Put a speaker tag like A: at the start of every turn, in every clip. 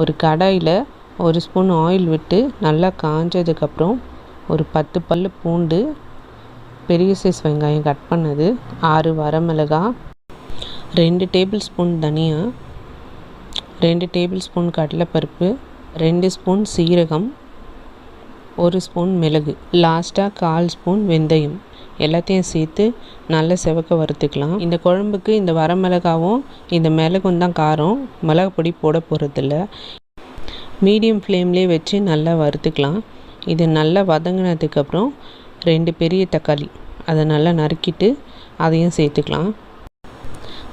A: ஒரு கடாயில் ஒரு ஸ்பூன் ஆயில் விட்டு நல்லா காஞ்சதுக்கப்புறம் ஒரு பத்து பல் பூண்டு பெரிய சைஸ் வெங்காயம் கட் பண்ணது ஆறு வரமிளகா ரெண்டு டேபிள் ஸ்பூன் தனியா ரெண்டு டேபிள் ஸ்பூன் கடலைப்பருப்பு ரெண்டு ஸ்பூன் சீரகம் ஒரு ஸ்பூன் மிளகு லாஸ்ட்டாக கால் ஸ்பூன் வெந்தயம். எல்லாத்தையும் சேர்த்து நல்லா செவக்க வறுத்துக்கலாம். இந்த குழம்புக்கு இந்த வரமிளகாவும் இந்த மிளகும் தான் காரம். மிளகு பொடி போட போகிறதில்ல மீடியம் ஃப்ளேம்லேயே வச்சு நல்லா வறுத்துக்கலாம். இது நல்லா வதங்கினதுக்கப்புறம் ரெண்டு பெரிய தக்காளி அதை நல்லா நறுக்கிட்டு அதையும் சேர்த்துக்கலாம்.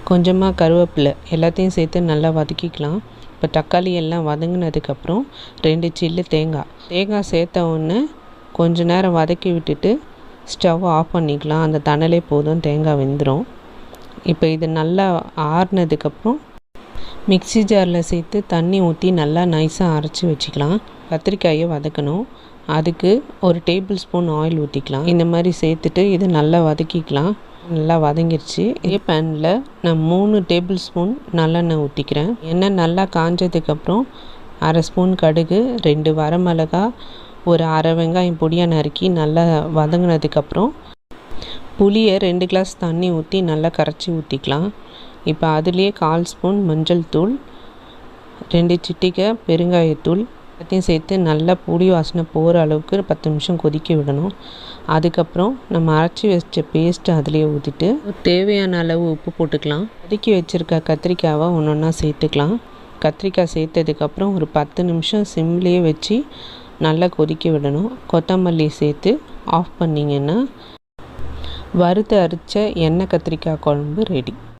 A: கொஞ்சமாக கருவேப்பிலை எல்லாத்தையும் சேர்த்து நல்லா வதக்கிக்கலாம். இப்போ தக்காளி எல்லாம் வதங்கினதுக்கப்புறம் ரெண்டு சில்லு தேங்காய். தேங்காய் சேர்த்த உடனே கொஞ்ச நேரம் வதக்கி விட்டுட்டு ஸ்டவ் ஆஃப் பண்ணிக்கலாம். அந்த தணலே போதும். தேங்காய் வெந்துடும் இப்போ இது நல்லா ஆறுனதுக்கப்புறம் மிக்ஸி ஜாரில் சேர்த்து தண்ணி ஊற்றி நல்லா நைஸாக அரைச்சி வச்சுக்கலாம். கத்திரிக்காயை வதக்கணும். அதுக்கு ஒரு டேபிள் ஸ்பூன் ஆயில் ஊற்றிக்கலாம். இந்த மாதிரி சேர்த்துட்டு இதை நல்லா வதக்கிக்கலாம். நல்லா வதங்கிருச்சு. இதே பேனில் நான் மூணு டேபிள் ஸ்பூன் நல்லெண்ணெய் ஊற்றிக்கிறேன். எண்ணெய் நல்லா காஞ்சதுக்கப்புறம் அரை ஸ்பூன் கடுகு ரெண்டு வரமிளகா ஒரு அரை வெங்காயம் பொடியாக நறுக்கி நல்லா வதங்கினதுக்கப்புறம் புளியை ரெண்டு கிளாஸ் தண்ணி ஊற்றி நல்லா கரைச்சி ஊற்றிக்கலாம். இப்போ அதுலேயே கால் ஸ்பூன் மஞ்சள் தூள் ரெண்டு சிட்டிக்கை பெருங்காயத்தூள் எல்லாத்தையும் சேர்த்து நல்லா புளி வாசனை போகிற அளவுக்கு பத்து நிமிஷம் கொதிக்க விடணும். அதுக்கப்புறம் நம்ம அரைச்சி வச்ச பேஸ்ட்டு அதிலேயே ஊற்றிட்டு தேவையான அளவு உப்பு போட்டுக்கலாம். கொதிக்கி வச்சுருக்க கத்திரிக்காவை ஒன்று ஒன்றா சேர்த்துக்கலாம். கத்திரிக்காய் சேர்த்ததுக்கப்புறம் ஒரு பத்து நிமிஷம் சிம்லேயே வச்சு நல்லா கொதிக்க விடணும். கொத்தமல்லி சேர்த்து ஆஃப் பண்ணிங்கன்னா வறுத்து அரைச்ச எண்ணெய் கத்திரிக்காய் குழம்பு ரெடி